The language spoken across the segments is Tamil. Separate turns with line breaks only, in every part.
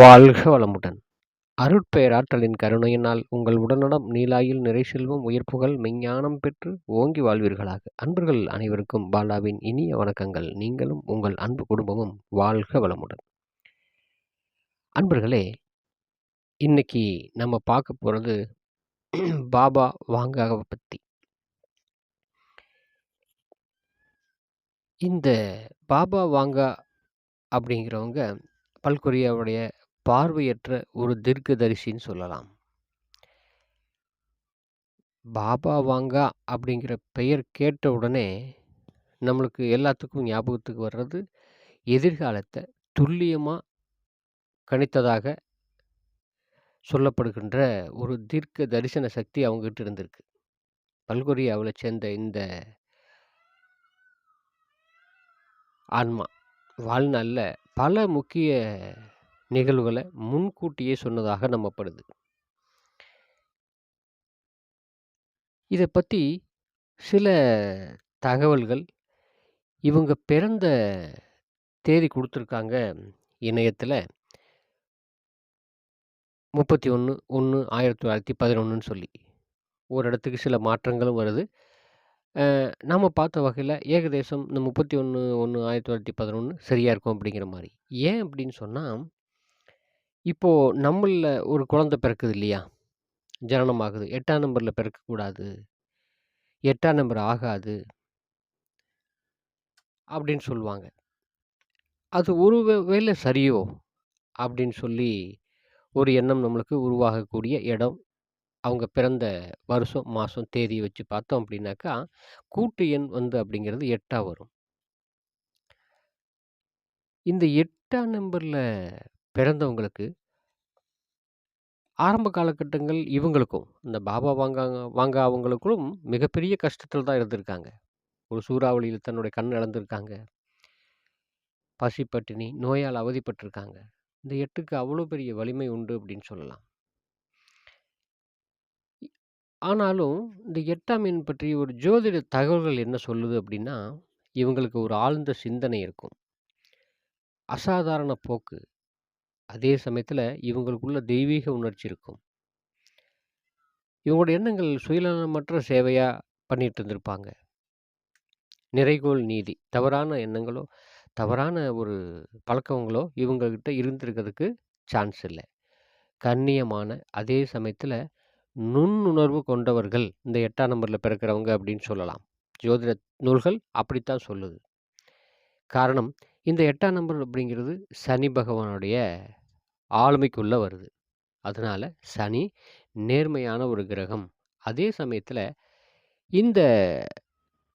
வாழ்க வளமுடன்! அருட்பெயராற்றலின் கருணையினால் உங்கள் உடல்நலம், நிறை செல்வம் உயர்புகழ், மெஞ்ஞானம் பெற்று ஓங்கி வாழ்வீர்களாக! அன்பர்கள் அனைவருக்கும் பாலாவின் இனிய வணக்கங்கள். நீங்களும் உங்கள் அன்பு குடும்பமும் வாழ்க வளமுடன்! அன்பர்களே, இன்னைக்கு நம்ம பார்க்க போகிறது பாபா வாங்காவை பத்தி. இந்த பாபா வாங்கா அப்படிங்கிறவங்க பல்கொரியாவுடைய பார்வையற்ற ஒரு தீர்க்கதரிசின்னு சொல்லலாம். பாபா வாங்கா அப்படிங்கிற பெயர் கேட்ட உடனே, நம்மளுக்கு எல்லாத்துக்கும் ஞாபகத்துக்கு வர்றது, எதிர்காலத்தை துல்லியமாக கணித்ததாக சொல்லப்படுகின்ற ஒரு தீர்க்க தரிசன சக்தி அவங்ககிட்ட இருந்திருக்கு. பல்கொரியாவில் சேர்ந்த இந்த ஆன்மா, வாழ்நாளில் பல முக்கிய நிகழ்வுகளை முன்கூட்டியே சொன்னதாக நம்பப்படுது. இதை பற்றி சில தகவல்கள், இவங்க பிறந்த தேதி கொடுத்துருக்காங்க இணையத்தில் முப்பத்தி ஒன்று ஒன்று ஆயிரத்தி தொள்ளாயிரத்தி பதினொன்றுன்னு சொல்லி. ஒரு இடத்துக்கு சில மாற்றங்களும் வருது. நாம் பார்த்த வகையில் ஏகதேசம் இந்த முப்பத்தி ஒன்று ஒன்று ஆயிரத்தி தொள்ளாயிரத்தி பதினொன்று சரியாக இருக்கும் அப்படிங்கிற மாதிரி ஏன் அப்படின்னு சொன்னால் இப்போ நம்மள்ல ஒரு குழந்தை பிறக்குது இல்லையா? ஜனனம் ஆகுது. 8ஆம் நம்பர்ல பிறக்கக்கூடாது. 8ஆம் நம்பர் ஆகாது. அப்படின்னு சொல்லுவாங்க. அது ஒரு வே வேளை சரியோ? அப்படின்னு சொல்லி ஒரு எண்ணம் நம்மளுக்கு உருவாகக்கூடிய இடம். அவங்க பிறந்த வருஷம், மாசம், தேதிய வச்சு பார்த்தோம் அப்படின்னாக்கா, கூட்டு எண் வந்து அப்படிங்கிறது 8ஆ வரும். இந்த 8ஆம் நம்பர்ல பிறந்தவங்களுக்கு ஆரம்ப காலகட்டங்கள் இவங்களுக்கும், இந்த பாபா வாங்கா வாங்க அவங்களுக்கும் மிகப்பெரிய கஷ்டத்தில் தான் இருந்திருக்காங்க. ஒரு சூறாவளியில் தன்னுடைய கண் இழந்திருக்காங்க. பசி, பட்டினி, நோயால் அவதிப்பட்டிருக்காங்க இந்த எட்டுக்கு அவ்வளோ பெரிய வலிமை உண்டு அப்படின்னு சொல்லலாம். ஆனாலும், இந்த எட்டாம் எண் பற்றி ஒரு ஜோதிட தகவல்கள் என்ன சொல்லுது அப்படின்னா, இவங்களுக்கு ஒரு ஆழ்ந்த சிந்தனை இருக்கும். அசாதாரண போக்கு. அதே சமயத்தில் இவங்களுக்குள்ள தெய்வீக உணர்ச்சி இருக்கும். இவங்களோட எண்ணங்கள் சுயநலமற்ற சேவையாக பண்ணிட்டு இருந்திருப்பாங்க. நிறைகோள் நீதி. தவறான எண்ணங்களோ, தவறான ஒரு பழக்கங்களோ இவங்கக்கிட்ட இருந்திருக்கிறதுக்கு சான்ஸ் இல்லை கண்ணியமான, அதே சமயத்தில் நுண்ணுணர்வு கொண்டவர்கள் இந்த எட்டாம் நம்பரில் பிறக்கிறவங்க அப்படின்னு சொல்லலாம். ஜோதிட நூல்கள் அப்படித்தான் சொல்லுது. காரணம், இந்த எட்டாம் நம்பர் அப்படிங்கிறது சனி பகவானுடைய ஆளுமைக்குள்ளே வருது. அதனால சனி நேர்மையான ஒரு கிரகம். அதே சமயத்தில் இந்த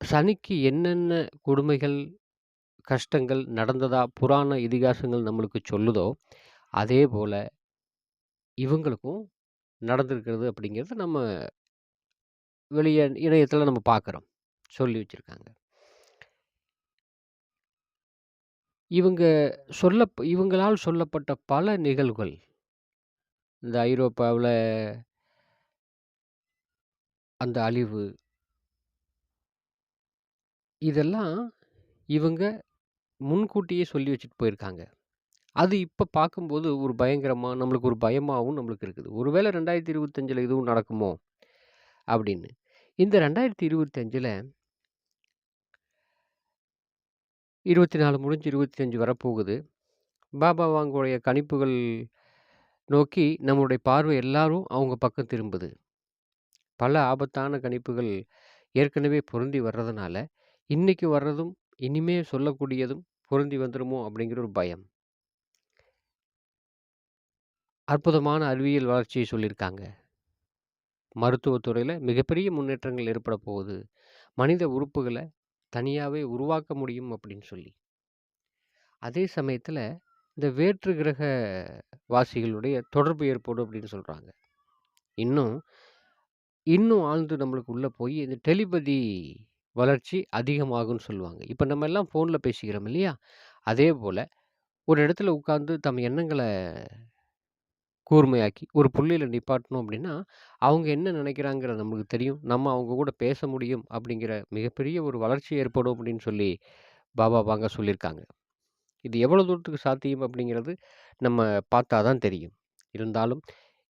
சனிக்கு என்னென்ன கொடுமைகள், கஷ்டங்கள் நடந்ததா புராண இதிகாசங்கள் நம்மளுக்கு சொல்லுதோ, அதே போல் இவங்களுக்கும் நடந்திருக்கிறது அப்படிங்கிறது நம்ம வெளியே இணையத்தில் நம்ம பார்க்குறோம். சொல்லி வச்சுருக்காங்க இவங்க சொல்ல இவங்களால் சொல்லப்பட்ட பல நிகழ்வுகள். இந்த ஐரோப்பாவுல அந்த அழிவு. இதெல்லாம் இவங்க முன்கூட்டியே சொல்லி வச்சுட்டு போயிருக்காங்க. அது இப்ப பார்க்கும்போது ஒரு பயங்கரமா நம்மளுக்கு ஒரு பயமாவும் நம்மளுக்கு இருக்குது. ஒருவேளை 2025ல இதுவும் நடக்குமோ? அப்படின்னு. இந்த 2025ல 24 முடிஞ்சு 25 வரப்போகுது. பாபா வாங்குடைய கணிப்புகள் நோக்கி நம்மளுடைய பார்வை எல்லாரும் அவங்க பக்கம் திரும்புது. பல ஆபத்தான கணிப்புகள் ஏற்கனவே பொருந்தி வர்றதுனால, இன்றைக்கி வர்றதும், இனிமே சொல்லக்கூடியதும் பொருந்தி வந்துடுமோ அப்படிங்கிற ஒரு பயம். அற்புதமான அறிவியல் வளர்ச்சியை சொல்லியிருக்காங்க. மருத்துவத்துறையில் மிகப்பெரிய முன்னேற்றங்கள் ஏற்பட போகுது. மனித உறுப்புகளை தனியாகவே உருவாக்க முடியும் அப்படின்னு சொல்லி. அதே சமயத்தில் இந்த வேற்று கிரக வாசிகளுடைய தொடர்பு ஏற்படும் அப்படின்னு சொல்கிறாங்க இன்னும் இன்னும் ஆழ்ந்து நம்மளுக்கு உள்ளே போய் இந்த டெலிபதி வளர்ச்சி அதிகமாகும்னு சொல்லுவாங்க. இப்போ நம்ம எல்லாம் ஃபோனில் பேசிக்கிறோம் இல்லையா? அதேபோல ஒரு இடத்துல உட்காந்து தம் எண்ணங்களை கூர்மையாக்கி, ஒரு புள்ளியில் நிப்பாட்டணும் அப்படின்னா, அவங்க என்ன நினைக்கிறாங்கிறது நம்மளுக்கு தெரியும். நம்ம அவங்க கூட பேச முடியும் அப்படிங்கிற மிகப்பெரிய ஒரு வளர்ச்சி ஏற்படும் அப்படின்னு சொல்லி பாபா பாங்க சொல்லியிருக்காங்க. இது எவ்வளோ தூரத்துக்கு சாத்தியம் அப்படிங்கிறது நம்ம பார்த்தா தான் தெரியும். இருந்தாலும்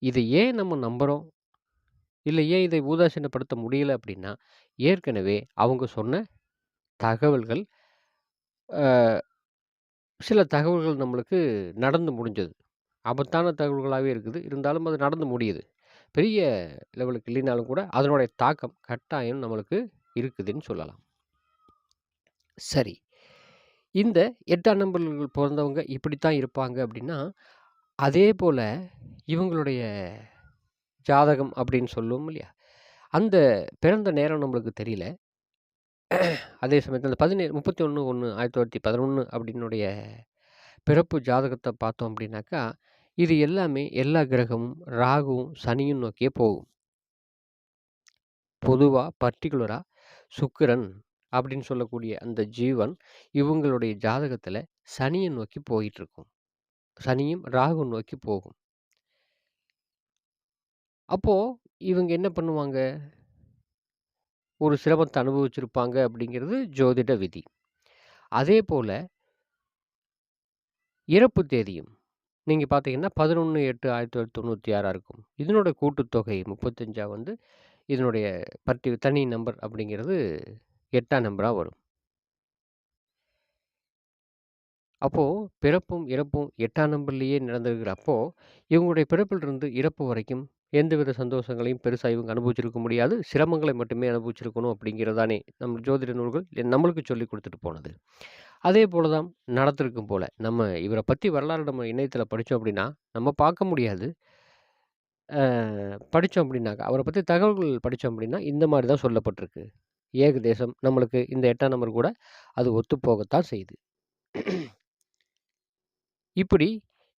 இதை ஏன் நம்ம நம்புகிறோம் இல்லை ஏன் இதை ஊதாசீனப்படுத்த முடியல அப்படின்னா, ஏற்கனவே அவங்க சொன்ன தகவல்கள் சில தகவல்கள் நம்மளுக்கு நடந்து முடிஞ்சது. ஆபத்தான தகவல்களாகவே இருக்குது. இருந்தாலும் அது நடந்து முடியுது. பெரிய லெவலுக்கு இல்லைனாலும் கூட, அதனுடைய தாக்கம் கட்டாயம் நம்மளுக்கு இருக்குதுன்னு சொல்லலாம். சரி. இந்த எட்டாம் நம்பர்கள் இப்படி இப்படித்தான் இருப்பாங்க அப்படின்னா, அதே போல் இவங்களுடைய ஜாதகம் அப்படின்னு சொல்லுவோம் இல்லையா? அந்த பிறந்த நேரம் நம்மளுக்கு தெரியல. அதே சமயத்தில் அந்த 17 31/1/1911 அப்படின்னுடைய பிறப்பு ஜாதகத்தை பார்த்தோம் அப்படின்னாக்கா, இது எல்லாமே எல்லா கிரகமும் ராகுவும், சனியும் நோக்கியே போகும். பொதுவாக பர்டிகுலராக சுக்கிரன் அப்படின்னு சொல்லக்கூடிய அந்த ஜீவன், இவங்களுடைய ஜாதகத்தில் சனியை நோக்கி போயிட்டுருக்கும். சனியும் ராகு நோக்கி போகும். அப்போது இவங்க என்ன பண்ணுவாங்க? ஒரு சிரமத்தை அனுபவிச்சிருப்பாங்க அப்படிங்கிறது ஜோதிட விதி. அதே போல் இறப்பு தேதியும் நீங்கள் பார்த்தீங்கன்னா 11/8/1996 இருக்கும். இதனோட கூட்டுத்தொகை 35ஆ வந்து இதனுடைய பர்ட்டி தனி நம்பர் அப்படிங்கிறது எட்டாம் நம்பராக வரும். அப்போது பிறப்பும், இறப்பும் எட்டாம் நம்பர்லேயே நடந்திருக்கிறப்போ, இவங்களுடைய பிறப்பிலிருந்து இறப்பு வரைக்கும் எந்தவித சந்தோஷங்களையும் பெருசாக இவங்க அனுபவிச்சிருக்க முடியாது. சிரமங்களை மட்டுமே அனுபவிச்சிருக்கணும் அப்படிங்கிறது தானே நம்ம ஜோதிட நூல்கள் நம்மளுக்கு சொல்லிக் கொடுத்துட்டு போனது. அதே போல தான் நடத்திருக்கும் போல் நம்ம இவரை பற்றி வரலாறு நம்ம இணையத்தில் படித்தோம் அப்படின்னா, நம்ம பார்க்க முடியாது. படித்தோம் அப்படின்னாக்கா, அவரை பற்றி தகவல்கள் படித்தோம் அப்படின்னா, இந்த மாதிரி தான் சொல்லப்பட்டிருக்கு. ஏக தேசம் நம்மளுக்கு இந்த எட்டாம் நம்பர் கூட அது ஒத்துப்போகத்தான் செய்யுது. இப்படி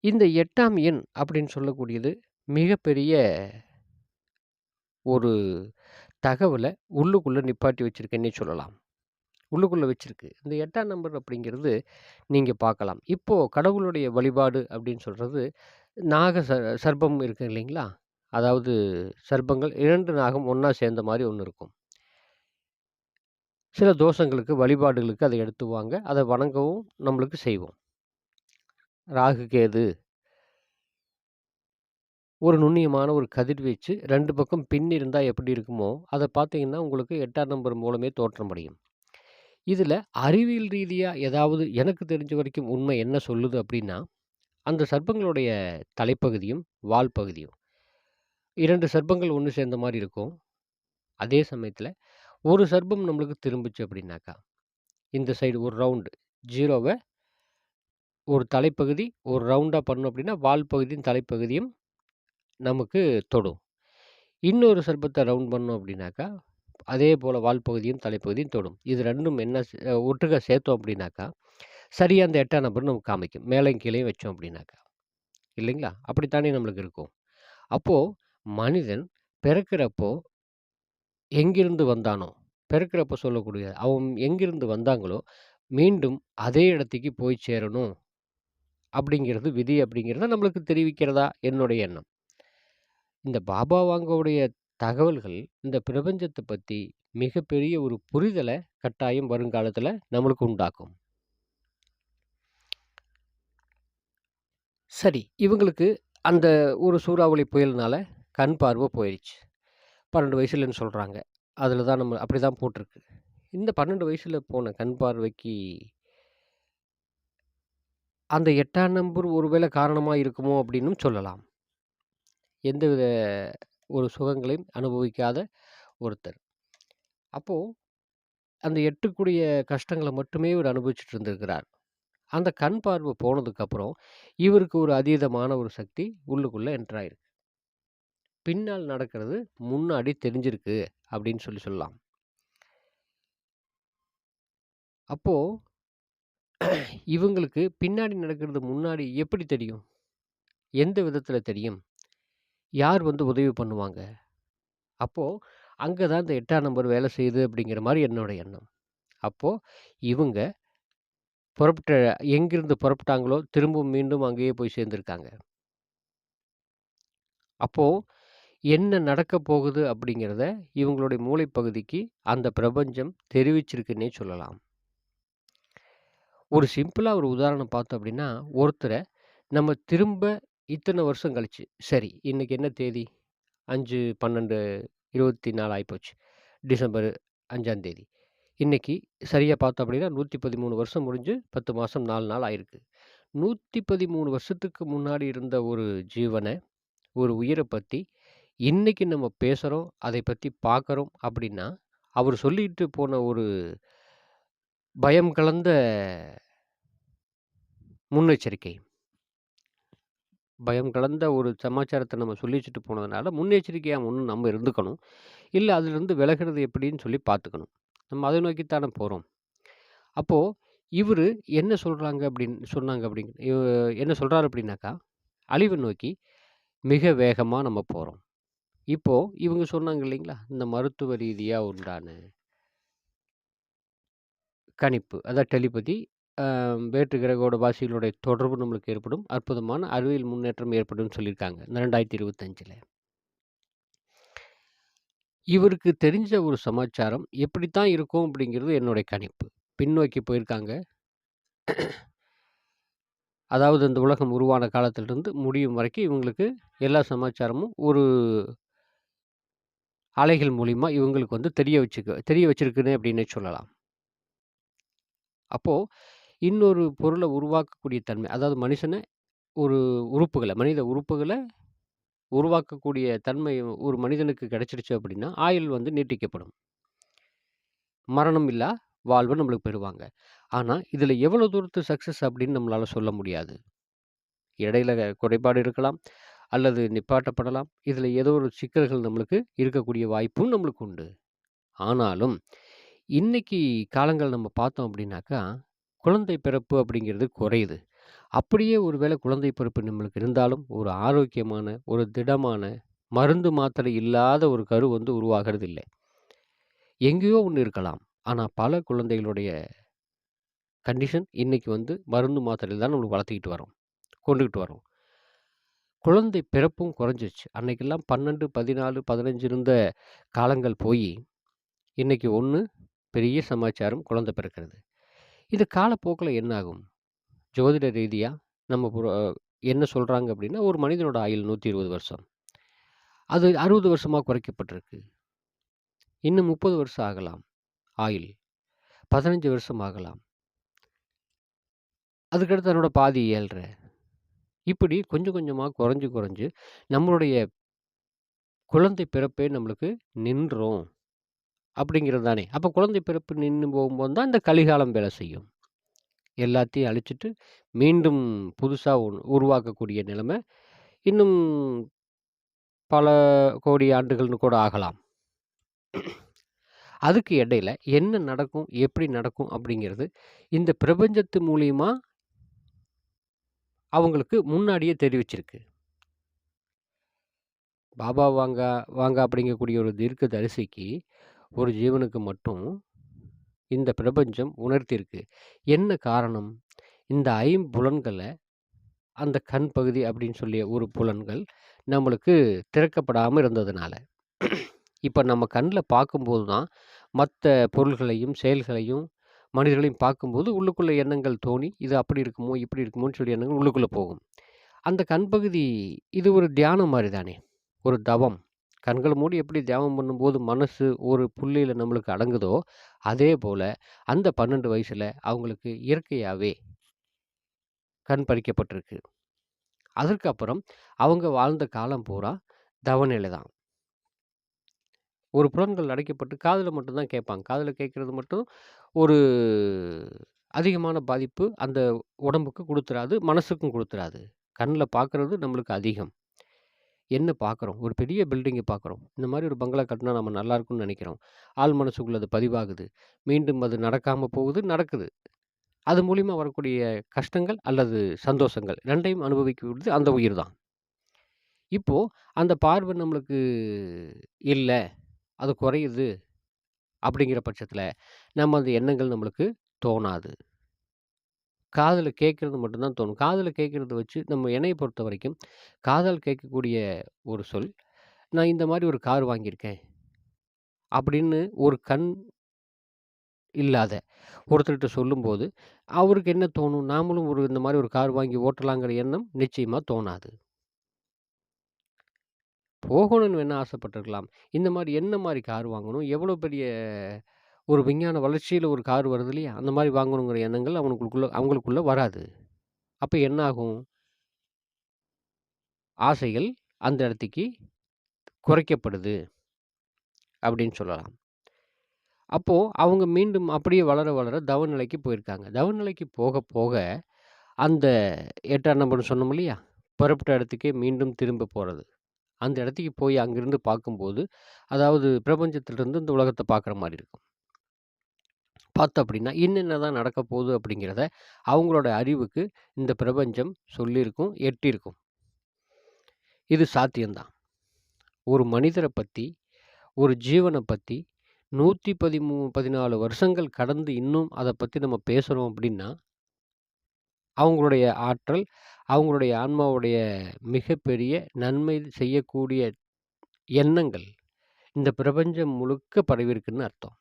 இந்த எட்டாம் எண் அப்படின்னு சொல்லக்கூடியது மிகப்பெரிய ஒரு தகவலை உள்ளுக்குள்ளே நிப்பாட்டி வச்சுருக்கேன்னே சொல்லலாம். உள்ளுக்குள்ளே வச்சுருக்கு இந்த எட்டாம் நம்பர் அப்படிங்கிறது நீங்கள் பார்க்கலாம். இப்போது கடவுளுடைய வழிபாடு அப்படின்னு சொல்கிறது நாக ச சர்ப்பம் இருக்கு இல்லைங்களா? அதாவது சர்ப்பங்கள் இரண்டு நாகம் ஒன்றா சேர்ந்த மாதிரி ஒன்று இருக்கும். சில தோஷங்களுக்கு, வழிபாடுகளுக்கு அதை எடுத்துவாங்க. அதை வணங்கவும் நம்மளுக்கு செய்வோம். ராகு, கேது ஒரு நுண்ணியமான ஒரு கதிர்வீச்சு ரெண்டு பக்கம் பின் இருந்தால் எப்படி இருக்குமோ, அதை பார்த்தீங்கன்னா உங்களுக்கு எட்டாம் நம்பர் மூலமே தோற்றமடையும். இதில் அறிவியல் ரீதியாக ஏதாவது எனக்கு தெரிஞ்ச வரைக்கும் உண்மை என்ன சொல்லுது அப்படின்னா, அந்த சர்ப்பங்களுடைய தலைப்பகுதியும், வால் பகுதியும் இரண்டு சர்ப்பங்கள் ஒன்று சேர்ந்த மாதிரி இருக்கும். அதே சமயத்தில் ஒரு சர்ப்பம் நம்மளுக்கு திரும்பிச்சு அப்படின்னாக்கா, இந்த சைடு ஒரு ரவுண்டு ஜீரோவை ஒரு தலைப்பகுதி ஒரு ரவுண்டாக பண்ணோம் அப்படின்னா, வால் பகுதியும், தலைப்பகுதியும் நமக்கு தொடும். இன்னொரு சர்பத்தை ரவுண்ட் பண்ணோம் அப்படின்னாக்கா, அதே போல் வால் பகுதியும், தலைப்பகுதியும் தொடும். இது ரெண்டும் என்ன ஒட்டுக்க சேர்த்தோம் அப்படின்னாக்கா, சரியாக அந்த எட்டாம் நம்பர் நமக்கு காமிக்கும். மேலையும் கீழேயும் வச்சோம் அப்படின்னாக்கா. இல்லைங்களா? அப்படித்தானே நம்மளுக்கு இருக்கும். அப்போது மனிதன் பிறக்கிறப்போ எங்கிருந்து வந்தானோ, பிறக்கிறப்போ சொல்லக்கூடிய அவன் எங்கிருந்து வந்தாங்களோ, மீண்டும் அதே இடத்துக்கு போய் சேரணும். அப்படிங்கிறது விதி அப்படிங்கிறத நம்மளுக்கு தெரிவிக்கிறதா என்னுடைய எண்ணம். இந்த பாபா வாங்கவுடைய தகவல்கள் இந்த பிரபஞ்சத்தை பற்றி மிகப்பெரிய ஒரு புரிதலை கட்டாயம் வருங்காலத்தில் நம்மளுக்கு உண்டாக்கும். சரி, இவங்களுக்கு அந்த ஒரு சூறாவளி புயல்னால கண் பார்வை போயிடுச்சு பன்னெண்டு வயசுலன்னு சொல்கிறாங்க அதில் தான் நம்ம அப்படி தான் போட்டிருக்கு. இந்த பன்னெண்டு வயசில் போன கண் பார்வைக்கு அந்த எட்டாம் நம்பர் ஒருவேளை காரணமாக இருக்குமோ அப்படின்னும் சொல்லலாம். எந்தவித ஒரு சுகங்களையும் அனுபவிக்காத ஒருத்தர். அப்போது அந்த எட்டுக்கூடிய கஷ்டங்களை மட்டுமே இவர் அனுபவிச்சுட்டு இருந்திருக்கிறார். அந்த கண் பார்வை போனதுக்கப்புறம், இவருக்கு ஒரு அதீதமான ஒரு சக்தி உள்ளுக்குள்ளே என்ட்ராயிருக்கு பின்னால் நடக்கிறது முன்னாடி தெரிஞ்சிருக்கு அப்படின்னு சொல்லி சொல்லலாம். அப்போது இவங்களுக்கு பின்னாடி நடக்கிறது முன்னாடி எப்படி தெரியும்? எந்த விதத்தில் தெரியும்? யார் வந்து உதவி பண்ணுவாங்க? அப்போ அங்கே தான் இந்த எட்டாம் நம்பர் வேலை செய்யுது அப்படிங்கிற மாதிரி என்னோட எண்ணம். அப்போது இவங்க புறப்பட்ட எங்கிருந்து புறப்பட்டாங்களோ, திரும்பவும் மீண்டும் அங்கேயே போய் சேர்ந்துருக்காங்க அப்போது என்ன நடக்கப் போகுது அப்படிங்கிறத இவங்களுடைய மூளைப்பகுதிக்கு அந்த பிரபஞ்சம் தெரிவிச்சிருக்குன்னே சொல்லலாம். ஒரு சிம்பிளாக ஒரு உதாரணம் பார்த்தோம் அப்படின்னா, ஒருத்தரை நம்ம திரும்ப இத்தனை வருஷம் கழிச்சு, சரி இன்றைக்கி என்ன தேதி? அஞ்சு பன்னெண்டு இருபத்தி நாலு ஆகிப்போச்சு டிசம்பர் 5ஆம் தேதி. சரியாக பார்த்தோம் அப்படின்னா, 113 வருஷம் முடிஞ்சு பத்து மாதம் நாலு நாள் ஆயிருக்கு. 113 வருஷத்துக்கு முன்னாடி இருந்த ஒரு ஜீவனை ஒரு உயிரை பற்றி இன்றைக்கி நம்ம பேசுகிறோம் அதை பற்றி பார்க்குறோம் அப்படின்னா, அவர் சொல்லிட்டு போன ஒரு பயம் கலந்த முன்னெச்சரிக்கை. பயம் கலந்த ஒரு சமாச்சாரத்தை நம்ம சொல்லி வச்சுட்டு போனதுனால, முன்னெச்சரிக்கையாக ஒன்று நம்ம இருந்துக்கணும். இல்லை அதிலிருந்து விலகுறது எப்படின்னு சொல்லி பார்த்துக்கணும். நம்ம அதை நோக்கி தானே அப்போது இவர் என்ன சொல்கிறாங்க அப்படின்னு சொன்னாங்க அப்படின்னு இவ என்ன சொல்கிறாரு அப்படின்னாக்கா, அழிவை நோக்கி மிக வேகமாக நம்ம போகிறோம் இப்போது இவங்க சொன்னாங்க இல்லைங்களா? இந்த மருத்துவ ரீதியாக உண்டான கணிப்பு. அதான் டெலிபதி. வேற்று கிரகோட வாசிகளுடைய தொடர்பு நம்மளுக்கு ஏற்படும். அற்புதமான அறிவியல் முன்னேற்றம் ஏற்படும் சொல்லியிருக்காங்க. இந்த 2025ல. இவருக்கு தெரிஞ்ச ஒரு சமாச்சாரம் எப்படித்தான் இருக்கும் அப்படிங்கிறது என்னுடைய கணிப்பு. பின்னோக்கி போயிருக்காங்க. அதாவது இந்த உலகம் உருவான காலத்திலிருந்து முடியும் வரைக்கும் இவங்களுக்கு எல்லா சமாச்சாரமும் ஒரு அலைகள் மூலிமா இவங்களுக்கு வந்து தெரிய வச்சுக்க தெரிய வச்சிருக்குன்னு அப்படின்னே சொல்லலாம். அப்போது இன்னொரு பொருளை உருவாக்கக்கூடிய தன்மை, அதாவது மனுஷனை ஒரு உறுப்புகளை மனித உறுப்புகளை உருவாக்கக்கூடிய தன்மை ஒரு மனிதனுக்கு கிடைச்சிருச்சு அப்படின்னா, ஆயுள் வந்து நீட்டிக்கப்படும். மரணம் இல்லா வாழ்வு நம்மளுக்கு பெறுவாங்க. ஆனால் இதில் எவ்வளோ தூரத்து சக்ஸஸ் அப்படின்னு நம்மளால சொல்ல முடியாது. இடையில குறைபாடு இருக்கலாம். அல்லது நிப்பாட்டப்படலாம். இதில் ஏதோ ஒரு சிக்கல்கள் நம்மளுக்கு இருக்கக்கூடிய வாய்ப்பும் நம்மளுக்கு உண்டு. ஆனாலும், இன்னைக்கு காலங்கள் நம்ம பார்த்தோம் அப்படின்னாக்கா, குழந்தை பிறப்பு அப்படிங்கிறது குறையுது. அப்படியே ஒருவேளை குழந்தை பிறப்பு நம்மளுக்கு இருந்தாலும், ஒரு ஆரோக்கியமான, ஒரு திடமான, மருந்து மாத்திரை இல்லாத ஒரு கரு வந்து உருவாகிறது இல்லை எங்கேயோ ஒன்று இருக்கலாம். ஆனால் பல குழந்தைகளுடைய கண்டிஷன் இன்னைக்கு வந்து மருந்து மாத்திரையில் தான் நம்மளுக்கு வளர்த்துக்கிட்டு வரோம். கொண்டுக்கிட்டு வரோம். குழந்தை பிறப்பும் குறைஞ்சிருச்சு. அன்னைக்கெல்லாம் 12, 14, 15 இருந்த காலங்கள் போய் இன்னைக்கு ஒன்று பெரிய சமாச்சாரம் குழந்தை பிறக்கிறது. இது காலப்போக்கில் என்ன ஆகும்? ஜோதிட ரீதியாக நம்ம என்ன சொல்கிறாங்க அப்படின்னா, ஒரு மனிதனோட ஆயுள் 120 வருஷம். அது அறுபது வருஷமாக குறைக்கப்பட்டிருக்கு. இன்னும் 30 வருஷம் ஆகலாம் ஆயுள். 15 வருஷம் ஆகலாம். அதுக்கடுத்து அதனோட பாதி ஏழ்ரை இப்படி கொஞ்சம் கொஞ்சமாக குறைஞ்சு குறைஞ்சு நம்மளுடைய குழந்தை பிறப்பே நம்மளுக்கு நின்றோம் அப்படிங்கிறது தானே. அப்போ குழந்தை பிறப்பு நின்று போகும்போது தான் இந்த கலிகாலம் வேலை செய்யும். எல்லாத்தையும் அழிச்சிட்டு மீண்டும் புதுசாக உருவாக்கக்கூடிய நிலைமை, இன்னும் பல கோடி ஆண்டுகள்னு கூட ஆகலாம். அதுக்கு இடையில என்ன நடக்கும்? எப்படி நடக்கும்? அப்படிங்கிறது இந்த பிரபஞ்சத்து மூலியமா அவங்களுக்கு முன்னாடியே தெரிவிச்சிருக்கு. பாபா வாங்க வாங்க அப்படிங்கக்கூடிய ஒரு தீர்க்க தரிசிக்கு ஒரு ஜீவனுக்கு மட்டும் இந்த பிரபஞ்சம் உணர்த்தியிருக்கு. என்ன காரணம்? இந்த ஐம்புலன்களை அந்த கண் பகுதி அப்படின்னு சொல்லிய ஒரு புலன்கள் நம்மளுக்கு திறக்கப்படாமல் இருந்ததுனால. இப்போ நம்ம கண்ணில் பார்க்கும்போது தான், மற்ற பொருள்களையும், செயல்களையும், மனிதர்களையும் பார்க்கும்போது உள்ளுக்குள்ளே எண்ணங்கள் தோணி, இது அப்படி இருக்குமோ, இப்படி இருக்குமோன்னு சொல்லி எண்ணங்கள் உள்ளுக்குள்ளே போகும். அந்த கண் பகுதி இது ஒரு தியானம் மாதிரி தானே. ஒரு தவம். கண்கள் மூடி எப்படி தியானம் பண்ணும்போது மனசு ஒரு புள்ளியில் நம்மளுக்கு அடங்குதோ, அதே போல் அந்த பன்னெண்டு வயசில் அவங்களுக்கு இயற்கையாகவே கண் பறிக்கப்பட்டிருக்கு. அதற்கு அப்புறம் அவங்க வாழ்ந்த காலம் பூரா தவநிலை தான். ஒரு புலன்கள் அடைக்கப்பட்டு காதில் மட்டும்தான் கேட்பாங்க. காதில் கேட்குறது மட்டும் ஒரு அதிகமான பாதிப்பு அந்த உடம்புக்கு கொடுத்துறாது மனசுக்கும் கொடுத்துறாது கண்ணில் பார்க்குறது நம்மளுக்கு அதிகம். என்ன பார்க்குறோம்? ஒரு பெரிய பில்டிங்கை பார்க்குறோம். இந்த மாதிரி ஒரு பங்களா கட்டினா நம்ம நல்லாயிருக்கும்னு நினைக்கிறோம் ஆழ் மனசுக்குள்ளே அது பதிவாகுது. மீண்டும் அது நடக்காமல் போகுது, நடக்குது. அது மூலிமா வரக்கூடிய கஷ்டங்கள் அல்லது சந்தோஷங்கள் ரெண்டையும் அனுபவிக்கிறது அந்த உயிர் தான். இப்போ அந்த பார்வை நம்மளுக்கு இல்லை அது குறையுது அப்படிங்கிற பட்சத்தில் நம்ம அந்த எண்ணங்கள் நம்மளுக்கு தோணாது. காதில் கேட்குறது மட்டும்தான் தோணும். காதில் கேட்குறத வச்சு நம்ம என்னையை பொறுத்த வரைக்கும் காதல் கேட்கக்கூடிய ஒரு சொல், "நான் இந்த மாதிரி ஒரு கார் வாங்கியிருக்கேன்." அப்படின்னு ஒரு கண் இல்லாத ஒருத்தர்கிட்ட சொல்லும்போது, அவருக்கு என்ன தோணும்? நாமளும் ஒரு இந்த மாதிரி ஒரு கார் வாங்கி ஓட்டலாங்கிற எண்ணம் நிச்சயமாக தோணாது. போகணும்னு வேணால் ஆசைப்பட்டிருக்கலாம் இந்த மாதிரி என்ன மாதிரி கார் வாங்கணும்? எவ்வளோ பெரிய ஒரு விஞ்ஞான வளர்ச்சியில் ஒரு கார் வருது இல்லையா? அந்த மாதிரி வாங்கணுங்கிற எண்ணங்கள் அவனுக்குள்ள அவங்களுக்குள்ள வராது. அப்போ என்ன ஆகும்? ஆசைகள் அந்த இடத்துக்கு குறைக்கப்படுது. அப்படின்னு சொல்லலாம். அப்போது அவங்க மீண்டும் அப்படியே வளர வளர தவநிலைக்கு போயிருக்காங்க. தவநிலைக்கு போக போக அந்த எட்டாம் நம்பர்னு சொன்னோம் இல்லையா? புறப்பட்ட இடத்துக்கே மீண்டும் திரும்ப போகிறது அந்த இடத்துக்கு போய் அங்கிருந்து பார்க்கும்போது, அதாவது பிரபஞ்சத்திலிருந்து இந்த உலகத்தை பார்க்குற மாதிரி இருக்கும். பார்த்தோம் அப்படின்னா, என்னென்ன தான் நடக்க போகுது அப்படிங்கிறத அவங்களோட அறிவுக்கு இந்த பிரபஞ்சம் சொல்லியிருக்கும், எட்டியிருக்கும். இது சாத்தியம்தான் ஒரு மனிதரை பற்றி ஒரு ஜீவனை பற்றி நூற்றி பதிமூ பதினாலு வருஷங்கள் கடந்து இன்னும் அதை பற்றி நம்ம பேசுகிறோம் அப்படின்னா அவங்களுடைய ஆற்றல், அவங்களுடைய ஆன்மாவுடைய மிகப்பெரிய நன்மை செய்யக்கூடிய எண்ணங்கள், இந்த பிரபஞ்சம் முழுக்க பரவியிருக்குன்னு அர்த்தம்.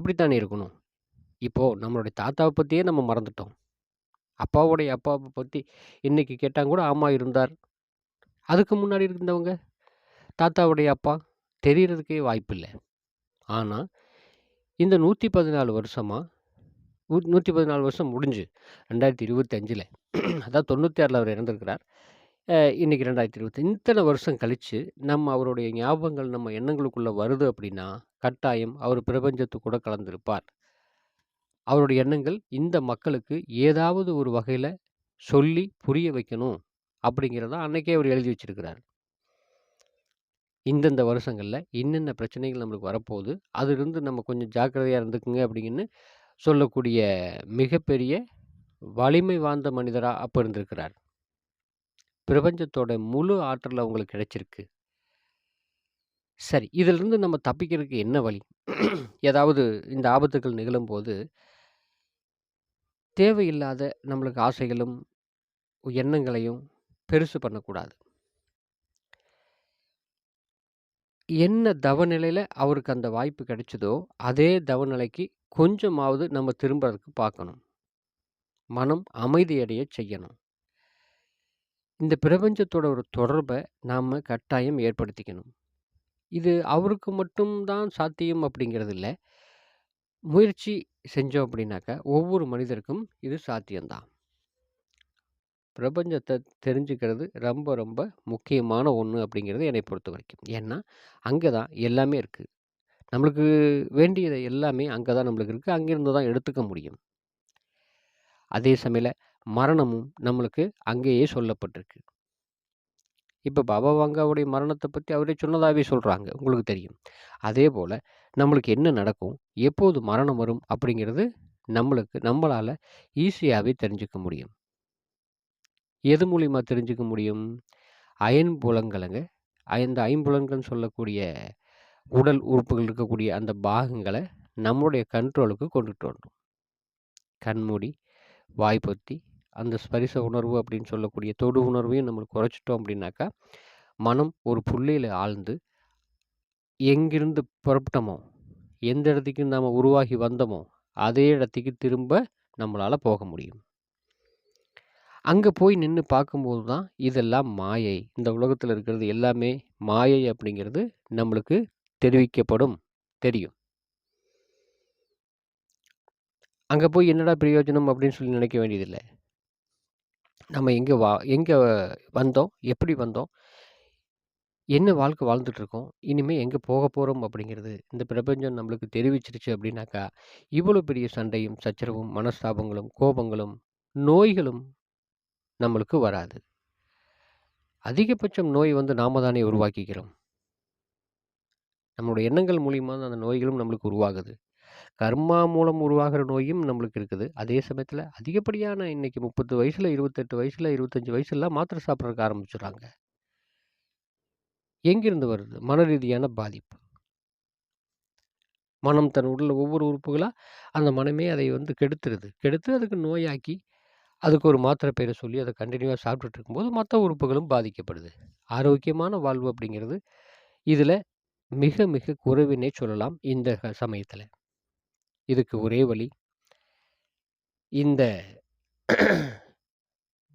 அப்படித்தானே இருக்கணும். இப்போ நம்மளுடைய தாத்தாவை பற்றியே நம்ம மறந்துட்டோம். அப்பாவுடைய அப்பாவை பற்றி இன்றைக்கி கேட்டால் கூட ஆமா இருந்தார். அதுக்கு முன்னாடி இருந்தவங்க, தாத்தாவுடைய அப்பா தெரிகிறதுக்கே வாய்ப்பில்லை ஆனால் இந்த நூற்றி பதினாலு வருஷமாக நூற்றி பதினாலு வருஷம் முடிஞ்சு 2025ல அதாவது 96ல அவர் இறந்துருக்கிறார் இன்றைக்கி ரெண்டாயிரத்தி இருபத்தி இத்தனை வருஷம் கழித்து நம்ம அவருடைய ஞாபகங்கள் நம்ம எண்ணங்களுக்குள்ளே வருது அப்படின்னா, கட்டாயம் அவர் பிரபஞ்சத்து கூட கலந்திருப்பார். அவருடைய எண்ணங்கள் இந்த மக்களுக்கு ஏதாவது ஒரு வகையில் சொல்லி புரிய வைக்கணும் அப்படிங்கிறத அன்னைக்கே அவர் எழுதி வச்சிருக்கிறார். இந்தந்த வருஷங்களில் என்னென்ன பிரச்சனைகள் நம்மளுக்கு வரப்போகுது, அதிலிருந்து நம்ம கொஞ்சம் ஜாக்கிரதையாக இருந்துக்குங்க அப்படின்னு சொல்லக்கூடிய மிகப்பெரிய வலிமை வாய்ந்த மனிதராக அப்போ இருந்திருக்கிறார். பிரபஞ்சத்தோட முழு ஆற்றல் அவங்களுக்கு கிடைச்சிருக்கு. சரி, இதிலிருந்து நம்ம தப்பிக்கிறதுக்கு என்ன வழி? ஏதாவது இந்த ஆபத்துக்கள் நிகழும்போது தேவையில்லாத நம்மளுக்கு ஆசைகளும், எண்ணங்களையும் பெருசு பண்ணக்கூடாது. என்ன தவநிலையில் அவருக்கு அந்த வாய்ப்பு கிடைச்சதோ, அதே தவநிலைக்கு கொஞ்சமாவது நம்ம திரும்புறதுக்கு பார்க்கணும். மனம் அமைதியடைய செய்யணும். இந்த பிரபஞ்சத்தோட ஒரு தொடர்பை நாம் கட்டாயம் ஏற்படுத்திக்கணும். இது அவருக்கு மட்டும் தான் சாத்தியம் அப்படிங்கிறது இல்ல. முயற்சி செஞ்சோம் அப்படின்னாக்கா, ஒவ்வொரு மனிதருக்கும் இது சாத்தியம் தான். பிரபஞ்சத்த தெரிஞ்சுக்கிறது ரொம்ப ரொம்ப முக்கியமான ஒண்ணு அப்படிங்கிறது என்னைய பொறுத்தவரைக்கும். ஏன்னா, அங்க தான் எல்லாமே இருக்கு. நம்மளுக்கு வேண்டியது எல்லாமே அங்க தான் நம்மளுக்கு இருக்கு. அங்கேருந்து தான் எடுத்துக்க முடியும். அதே சமயல மரணமும் நம்மளுக்கு அங்கேயே சொல்லப்பட்டிருக்கு. இப்போ பாபா வாங்காவுடைய மரணத்தை பற்றி அவரே சொன்னதாகவே சொல்கிறாங்க உங்களுக்கு தெரியும். அதே போல் நம்மளுக்கு என்ன நடக்கும்? எப்போது மரணம் வரும்? அப்படிங்கிறது நம்மளுக்கு நம்மளால் ஈஸியாகவே தெரிஞ்சுக்க முடியும். எது மூலியமாக தெரிஞ்சுக்க முடியும்? ஐம்புலன்களங்க. இந்த ஐம்புலன்கள்னு சொல்லக்கூடிய உடல் உறுப்புகள் இருக்கக்கூடிய அந்த பாகங்களை நம்முடைய கண்ட்ரோலுக்கு கொண்டுட்டு வரணும். கண்மூடி, வாய்ப்பொத்தி அந்த ஸ்பரிச உணர்வு அப்படின்னு சொல்லக்கூடிய தொடு உணர்வையும் நம்மளுக்கு குறைச்சிட்டோம் அப்படின்னாக்கா, மனம் ஒரு புள்ளியில் ஆழ்ந்து எங்கிருந்து புறப்பட்டோமோ, எந்த இடத்துக்கு நாம் உருவாகி வந்தோமோ, அதே இடத்துக்கு திரும்ப நம்மளால் போக முடியும். அங்கே போய் நின்று பார்க்கும்போது தான் இதெல்லாம் மாயை. இந்த உலகத்தில் இருக்கிறது எல்லாமே மாயை அப்படிங்கிறது நம்மளுக்கு தெரிவிக்கப்படும். தெரியும். அங்கே போய் என்னடா பிரயோஜனம் அப்படின்னு சொல்லி நினைக்க வேண்டியதில்லை நம்ம எங்கே வா எங்கே வந்தோம்? எப்படி வந்தோம்? என்ன வாழ்க்கை வாழ்ந்துட்டு இருக்கோம்? எங்கே போக போகிறோம் அப்படிங்கிறது இந்த பிரபஞ்சம் நம்மளுக்கு தெரிவிச்சிருச்சு அப்படின்னாக்கா, இவ்வளோ பெரிய சண்டையும், சச்சரவும், மனஸ்தாபங்களும், கோபங்களும், நோய்களும் நம்மளுக்கு வராது. அதிகபட்சம் நோய் வந்து நாம தானே உருவாக்கிக்கிறோம். நம்மளுடைய எண்ணங்கள் மூலியமாக தான் அந்த நோய்களும் நம்மளுக்கு உருவாகுது. கர்மா மூலம் உருவாகிற நோயும் நம்மளுக்கு இருக்குது. அதே சமயத்தில் அதிகப்படியான இன்றைக்கி முப்பது வயசில் இருபத்தெட்டு வயசில் இருபத்தஞ்சி வயசுலலாம் மாத்திரை சாப்பிட்றதுக்கு ஆரம்பிச்சிடுறாங்க எங்கிருந்து வருது? மன ரீதியான பாதிப்பு. மனம் தன் உடலில் ஒவ்வொரு உறுப்புகளாக அந்த மனமே அதை வந்து கெடுத்துருது. கெடுத்து அதுக்கு நோயாக்கி, அதுக்கு ஒரு மாத்திரை பேரை சொல்லி அதை கண்டினியூவாக சாப்பிட்டுட்டு இருக்கும்போது மற்ற உறுப்புகளும் பாதிக்கப்படுது. ஆரோக்கியமான வாழ்வு அப்படிங்கிறது இதில் மிக மிக குறைவினே சொல்லலாம் இந்த க இதுக்கு ஒரே வழி இந்த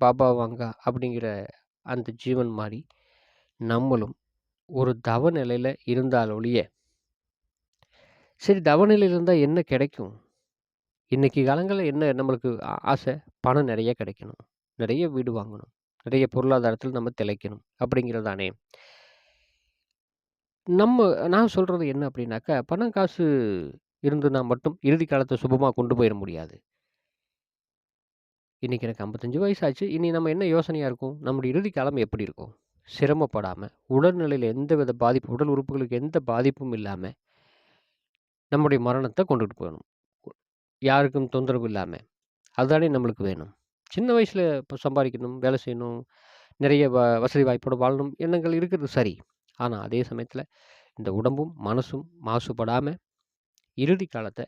பாபா வாங்கா அப்படிங்கிற அந்த ஜீவன் மாதிரி நம்மளும் ஒரு தவ நிலையில் இருந்தால் ஒழிய சரி தவ இருந்தால் என்ன கிடைக்கும்? இன்றைக்கி காலங்களில் என்ன நம்மளுக்கு ஆசை? பணம் நிறைய கிடைக்கணும். நிறைய வீடு வாங்கணும். நிறைய பொருளாதாரத்தில் நம்ம திளைக்கணும். அப்படிங்கிறது தானே! நம்ம நான் சொல்கிறது என்ன அப்படின்னாக்கா, பணம், காசு இருந்ததுனா மட்டும் இறுதி காலத்தை சுபமாக கொண்டு போயிட முடியாது. இன்னைக்கு எனக்கு 55 வயசாச்சு. இனி நம்ம என்ன யோசனையாக இருக்கும்? நம்முடைய இறுதி காலம் எப்படி இருக்கும்? சிரமப்படாமல் உடல்நிலையில் எந்த வித பாதிப்பு உடல் உறுப்புகளுக்கு எந்த பாதிப்பும் இல்லாமல் நம்முடைய மரணத்தை கொண்டுட்டு போகணும். யாருக்கும் தொந்தரவு இல்லாமல் அதுதானே நம்மளுக்கு வேணும். சின்ன வயசில் இப்போ சம்பாதிக்கணும் வேலை செய்யணும், நிறைய வ வசதி வாய்ப்போடு வாழணும் எண்ணங்கள் இருக்கிறது சரி. ஆனால் அதே சமயத்தில் இந்த உடம்பும், மனசும் மாசுபடாமல் இறுதி காலத்தை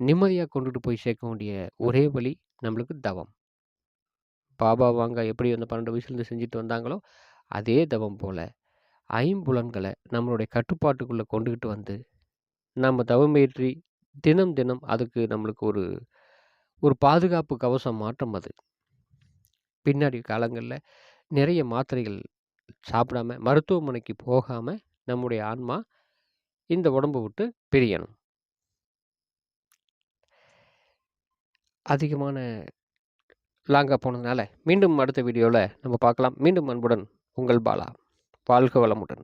நிம்மதியாக கொண்டுட்டு போய் சேர்க்க வேண்டிய ஒரே வழி நம்மளுக்கு தவம். பாபா வாங்கா எப்படி அந்த 12 வயசுலேருந்து செஞ்சுட்டு வந்தாங்களோ, அதே தவம் போல் ஐம்புலன்களை நம்மளுடைய கட்டுப்பாட்டுக்குள்ளே கொண்டுக்கிட்டு வந்து, நம்ம தவமேற்றி தினம், தினம் அதுக்கு நம்மளுக்கு ஒரு ஒரு பாதுகாப்பு கவசம் மாற்றம் அது. பின்னாடி காலங்களில் நிறைய மாத்திரைகள் சாப்பிடாம, மருத்துவமனைக்கு போகாமல் நம்முடைய ஆன்மா இந்த உடம்ப விட்டு பிரியணும். அதிகமான லாங்காக போனதுனால, மீண்டும் அடுத்த வீடியோவில் நம்ம பார்க்கலாம். மீண்டும் அன்புடன் உங்கள் பாலா. வாழ்க வளமுடன்.